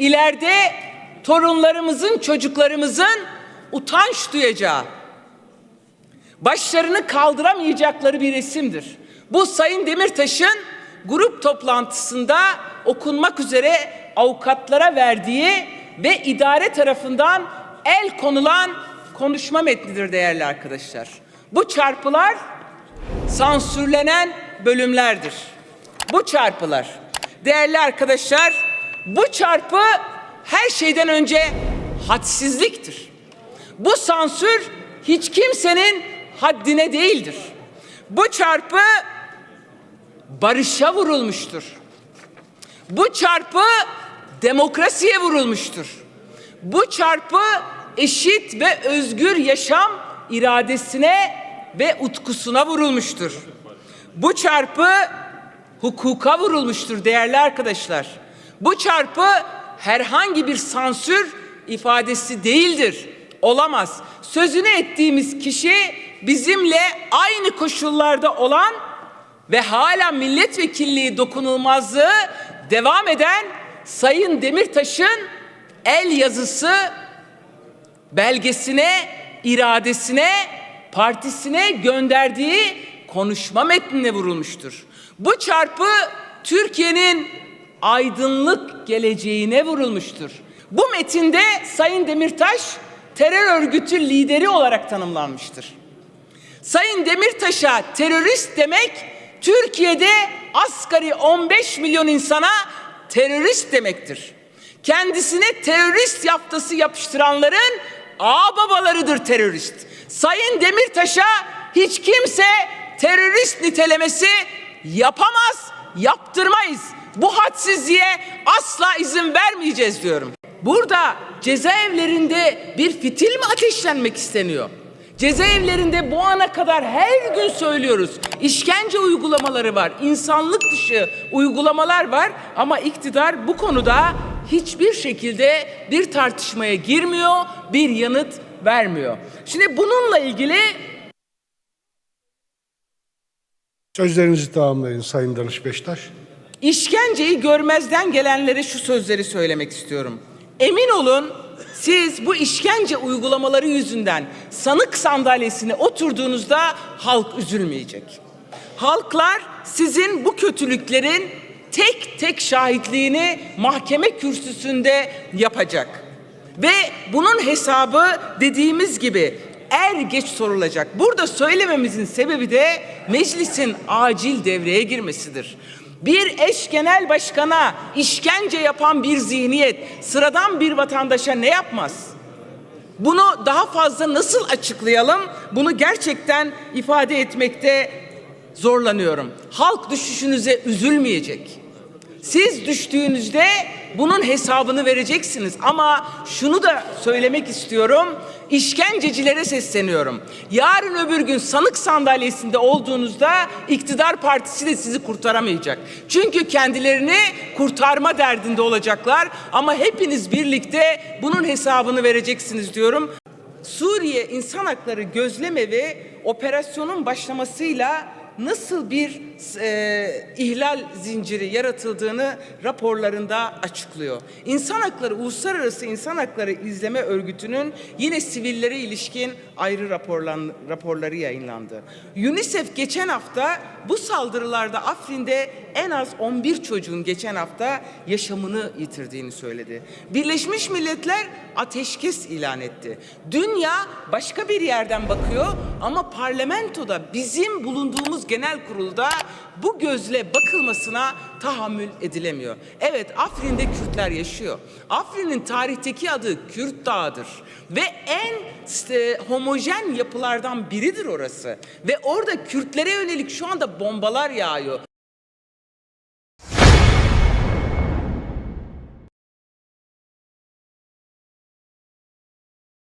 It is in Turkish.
ileride torunlarımızın, çocuklarımızın utanç duyacağı, başlarını kaldıramayacakları bir resimdir. Bu Sayın Demirtaş'ın grup toplantısında okunmak üzere avukatlara verdiği ve idare tarafından el konulan konuşma metnidir değerli arkadaşlar. Bu çarpılar sansürlenen bölümlerdir. Bu çarpılar. Değerli arkadaşlar, bu çarpı her şeyden önce hadsizliktir. Bu sansür hiç kimsenin haddine değildir. Bu çarpı barışa vurulmuştur. Bu çarpı demokrasiye vurulmuştur. Bu çarpı eşit ve özgür yaşam iradesine ve utkusuna vurulmuştur. Bu çarpı hukuka vurulmuştur değerli arkadaşlar. Bu çarpı herhangi bir sansür ifadesi değildir. Olamaz. Sözünü ettiğimiz kişi bizimle aynı koşullarda olan ve hala milletvekilliği dokunulmazlığı devam eden Sayın Demirtaş'ın el yazısı belgesine, iradesine, partisine gönderdiği konuşma metnine vurulmuştur. Bu çarpı Türkiye'nin aydınlık geleceğine vurulmuştur. Bu metinde Sayın Demirtaş terör örgütü lideri olarak tanımlanmıştır. Sayın Demirtaş'a terörist demek Türkiye'de asgari 15 milyon insana terörist demektir. Kendisine terörist yaftası yapıştıranların ağ babalarıdır terörist. Sayın Demirtaş'a hiç kimse terörist nitelemesi yapamaz, yaptırmayız. Bu hadsizliğe asla izin vermeyeceğiz diyorum. Burada cezaevlerinde bir fitil mi ateşlenmek isteniyor? Cezaevlerinde bu ana kadar her gün söylüyoruz. İşkence uygulamaları var, insanlık dışı uygulamalar var ama iktidar bu konuda hiçbir şekilde bir tartışmaya girmiyor, bir yanıt vermiyor. Şimdi bununla ilgili Sözlerinizi tamamlayın Sayın Danış Beştaş. İşkenceyi görmezden gelenlere şu sözleri söylemek istiyorum. Emin olun siz bu işkence uygulamaları yüzünden sanık sandalyesine oturduğunuzda halk üzülmeyecek. Halklar sizin bu kötülüklerin tek tek şahitliğini mahkeme kürsüsünde yapacak. Ve bunun hesabı dediğimiz gibi er geç sorulacak. Burada söylememizin sebebi de meclisin acil devreye girmesidir. Bir eş genel başkana işkence yapan bir zihniyet sıradan bir vatandaşa ne yapmaz? Bunu daha fazla nasıl açıklayalım? Bunu gerçekten ifade etmekte zorlanıyorum. Halk düşüşünüze üzülmeyecek. Siz düştüğünüzde bunun hesabını vereceksiniz. Ama şunu da söylemek istiyorum. İşkencecilere sesleniyorum. Yarın öbür gün sanık sandalyesinde olduğunuzda iktidar partisi de sizi kurtaramayacak. Çünkü kendilerini kurtarma derdinde olacaklar. Ama hepiniz birlikte bunun hesabını vereceksiniz diyorum. Suriye İnsan Hakları Gözlemevi operasyonun başlamasıyla nasıl bir e, ihlal zinciri yaratıldığını raporlarında açıklıyor. İnsan Hakları Uluslararası İnsan Hakları İzleme Örgütü'nün yine sivillere ilişkin ayrı raporlan, raporları yayınlandı. UNICEF geçen hafta bu saldırılarda Afrin'de en az 11 çocuğun geçen hafta yaşamını yitirdiğini söyledi. Birleşmiş Milletler ateşkes ilan etti. Dünya başka bir yerden bakıyor ama parlamentoda bizim bulunduğumuz genel kurulda bu gözle bakılmasına tahammül edilemiyor. Evet Afrin'de Kürtler yaşıyor. Afrin'in tarihteki adı Kürt Dağı'dır. Ve en işte, homojen yapılardan biridir orası. Ve orada Kürtlere yönelik şu anda bombalar yağıyor.